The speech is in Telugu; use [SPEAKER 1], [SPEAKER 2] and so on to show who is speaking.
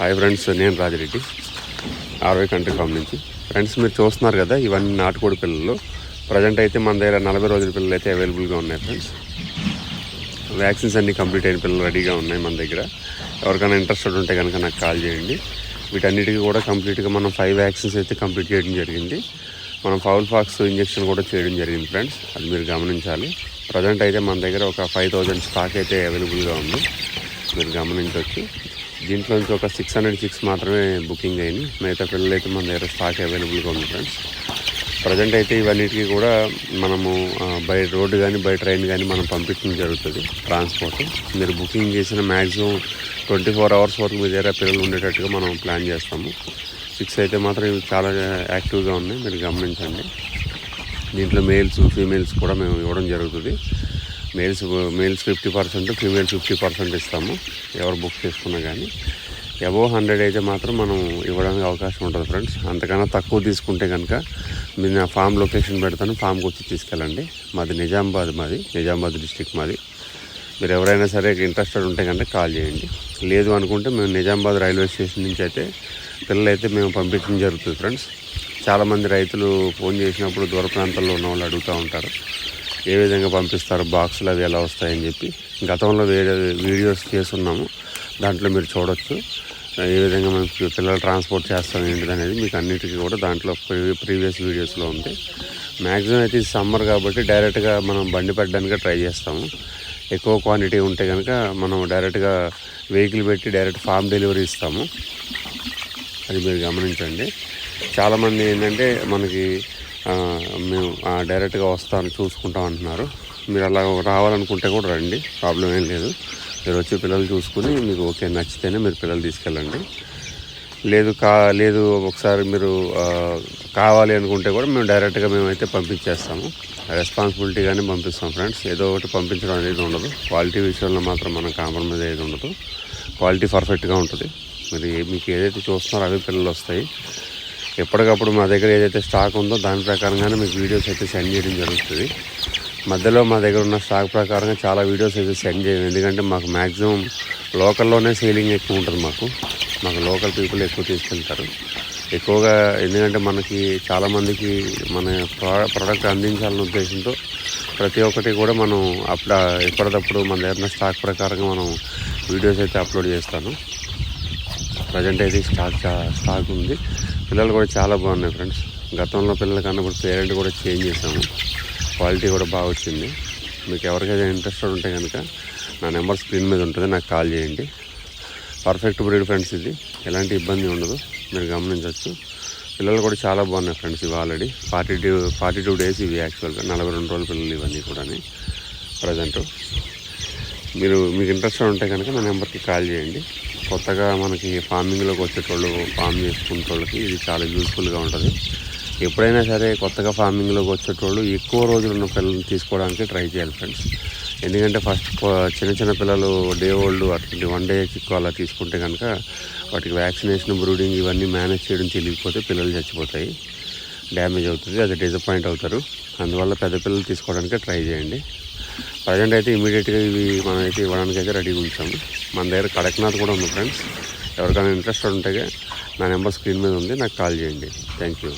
[SPEAKER 1] హాయ్ ఫ్రెండ్స్ నేను రాజిరెడ్డి. ఆర్వై కంట్రీ ఫామ్ నుంచి. ఫ్రెండ్స్ మీరు చూస్తున్నారు కదా ఇవన్నీ నాటుకోడి పిల్లలు. ప్రజెంట్ అయితే మన దగ్గర నలభై రోజుల పిల్లలు అయితే అవైలబుల్గా ఉన్నాయి ఫ్రెండ్స్. వ్యాక్సిన్స్ అన్నీ కంప్లీట్ అయిన పిల్లలు రెడీగా ఉన్నాయి మన దగ్గర. ఎవరికైనా ఇంట్రెస్టెడ్ ఉంటే కనుక నాకు కాల్ చేయండి. వీటన్నిటికీ కూడా కంప్లీట్గా మనం ఫైవ్ వ్యాక్సిన్స్ అయితే కంప్లీట్ చేయడం జరిగింది. మనం ఫౌల్ ఫాక్స్ ఇంజెక్షన్ కూడా చేయడం జరిగింది ఫ్రెండ్స్. అది మీరు గమనించాలి. ప్రజెంట్ అయితే మన దగ్గర ఒక ఫైవ్ థౌజండ్ స్టాక్ అయితే అవైలబుల్గా ఉంది. మీరు గమనించవచ్చు. దీంట్లో నుంచి ఒక సిక్స్ హండ్రెడ్ సిక్స్ మాత్రమే బుకింగ్ అయింది. మిగతా పిల్లలు అయితే మన దగ్గర స్టాక్ అవైలబుల్గా ఉంది ఫ్రెండ్స్ ప్రజెంట్ అయితే ఇవన్నిటికీ కూడా మనము బై రోడ్డు కానీ బై ట్రైన్ కానీ మనం పంపించడం జరుగుతుంది ట్రాన్స్పోర్ట్ మీరు బుకింగ్ చేసిన మ్యాక్సిమం ట్వంటీ ఫోర్ అవర్స్ వరకు మీ దగ్గర పిల్లలు ఉండేటట్టుగా మనం ప్లాన్ చేస్తాము. సిక్స్ అయితే మాత్రం ఇవి చాలా యాక్టివ్గా ఉన్నాయి మీరు గమనించండి. దీంట్లో మేల్స్ ఫీమేల్స్ కూడా మేము ఇవ్వడం జరుగుతుంది. Males males fifty percent females fifty percent ఇస్తాము. ఎవరు బుక్ చేసుకున్నా కానీ అబోవ్ హండ్రెడ్ అయితే మాత్రం మనం ఇవ్వడానికి అవకాశం ఉంటుంది ఫ్రెండ్స్. అంతకన్నా తక్కువ తీసుకుంటే కనుక మీరు నా ఫామ్ లొకేషన్ పెడతాను ఫామ్కి వచ్చి తీసుకెళ్ళండి. మాది నిజామాబాద్ మాది నిజామాబాద్ డిస్టిక్ మాది. మీరు ఎవరైనా సరే ఇంట్రెస్టెడ్ ఉంటే కనుక కాల్ చేయండి. లేదు అనుకుంటే మేము నిజామాబాద్ రైల్వే స్టేషన్ నుంచి అయితే పిల్లలైతే మేము పంపించడం జరుగుతుంది ఫ్రెండ్స్. చాలామంది రైతులు ఫోన్ చేసినప్పుడు దూర ప్రాంతాల్లో ఉన్న వాళ్ళు అడుగుతూ ఉంటారు. ఏ విధంగా పంపిస్తారు బాక్సులు అవి ఎలా వస్తాయని చెప్పి. గతంలో వేరే వీడియోస్ చేస్తున్నాము దాంట్లో మీరు చూడొచ్చు. ఏ విధంగా మనం పిల్లలు ట్రాన్స్పోర్ట్ చేస్తాం ఏంటిది అనేది మీకు అన్నిటికీ కూడా దాంట్లో ప్రీవియస్ వీడియోస్లో ఉంది. మ్యాక్సిమం అయితే సమ్మర్ కాబట్టి డైరెక్ట్గా మనం బండి పెట్టడానికి ట్రై చేస్తాము. ఎక్కువ క్వాంటిటీ ఉంటే కనుక మనం డైరెక్ట్గా వెహికల్ పెట్టి డైరెక్ట్ ఫామ్ డెలివరీ ఇస్తాము. అది మీరు గమనించండి. చాలామంది ఏంటంటే మనకి మేము డైరెక్ట్గా వస్తాను చూసుకుంటాం అంటున్నారు. మీరు అలా రావాలనుకుంటే కూడా రండి ప్రాబ్లం ఏం లేదు. మీరు వచ్చి పిల్లలు చూసుకుని మీకు ఓకే నచ్చితేనే మీరు పిల్లలు తీసుకెళ్ళండి. లేదు కా లేదు ఒకసారి మీరు కావాలి అనుకుంటే కూడా మేము డైరెక్ట్గా మేమైతే పంపించేస్తాము. రెస్పాన్సిబిలిటీగానే పంపిస్తాం ఫ్రెండ్స్. ఏదో ఒకటి పంపించడం అనేది ఉండదు. క్వాలిటీ విషయంలో మాత్రం మనం కాంప్రమైజ్ అయ్యేది ఉండదు. క్వాలిటీ పర్ఫెక్ట్గా ఉంటుంది. మరి మీకు ఏదైతే చూస్తున్నారో అవి పిల్లలు వస్తాయి. ఎప్పటికప్పుడు మా దగ్గర ఏదైతే స్టాక్ ఉందో దాని ప్రకారంగానే మీకు వీడియోస్ అయితే సెండ్ చేయడం జరుగుతుంది. మధ్యలో మా దగ్గర ఉన్న స్టాక్ ప్రకారంగా చాలా వీడియోస్ అయితే సెండ్ చేయం ఎందుకంటే మాకు మ్యాక్సిమం లోకల్లోనే సేలింగ్ ఎక్కువ ఉంటుంది మాకు. మాకు లోకల్ పీపుల్ ఎక్కువ తీసుకెళ్తారు ఎక్కువగా ఎందుకంటే మనకి చాలామందికి మన ప్రా- ప్రోడక్ట్ అందించాలనే ఉద్దేశంతో ప్రతి ఒక్కటి కూడా మనం అప్పుడు ఎప్పటికప్పుడు మన దగ్గర స్టాక్ ప్రకారంగా మనం వీడియోస్ అయితే అప్లోడ్ చేస్తాను. ప్రజెంట్ అయితే స్టాక్ చా- స్టాక్ ఉంది. పిల్లలు కూడా చాలా బాగున్నాయి ఫ్రెండ్స్. గతంలో పిల్లలు కన్నప్పుడు పేరెంట్ కూడా చేంజ్ చేసాము క్వాలిటీ కూడా బాగా వచ్చింది. మీకు ఎవరికైనా ఇంట్రెస్టెడ్ ఉంటే కనుక నా నెంబర్ స్క్రీన్ మీద ఉంటుంది నాకు కాల్ చేయండి. పర్ఫెక్ట్ బ్రీడ్ ఫ్రెండ్స్ ఇది. ఎలాంటి ఇబ్బంది ఉండదు. మీరు గమనించవచ్చు. పిల్లలు కూడా చాలా బాగున్నాయి ఫ్రెండ్స్ ఇవి already. Forty two forty two days ఇవి యాక్చువల్గా. నలభై రెండు రోజుల పిల్లలు ఇవన్నీ కూడా ప్రజెంట్. మీరు మీకు ఇంట్రెస్ట్ ఉంటే కనుక నా నెంబర్కి కాల్ చేయండి. కొత్తగా మనకి ఫార్మింగ్లోకి వచ్చేటోళ్ళు ఫామ్ చేసుకునే వాళ్ళకి ఇది చాలా యూస్ఫుల్గా ఉంటుంది. ఎప్పుడైనా సరే కొత్తగా ఫార్మింగ్లోకి వచ్చేటోళ్ళు ఎక్కువ రోజులు ఉన్న పిల్లల్ని తీసుకోవడానికి ట్రై చేయాలి ఫ్రెండ్స్ ఎందుకంటే ఫస్ట్ చిన్న చిన్న పిల్లలు డే ఓల్డ్ అట్లాంటి వన్ డే ఎక్కువ అలా తీసుకుంటే కనుక వాటికి వ్యాక్సినేషన్ బ్రూడింగ్ ఇవన్నీ మేనేజ్ చేయడం తెలియకపోతే పిల్లలు చచ్చిపోతాయి. డ్యామేజ్ అవుతుంది అది డిసప్పాయింట్ అవుతారు. అందువల్ల పెద్ద పిల్లలు తీసుకోవడానికి ట్రై చేయండి. ప్రజెంట్ అయితే ఇమీడియట్గా ఇవి మనమైతే ఇవ్వడానికి అయితే రెడీగా ఉంచాము. మన దగ్గర కడక్నాథ్ కూడా ఉంది ఫ్రెండ్స్ ఎవరికైనా ఇంట్రెస్ట్ ఉంటే నా నెంబర్ స్క్రీన్ మీద ఉంది నాకు కాల్ చేయండి. Thank you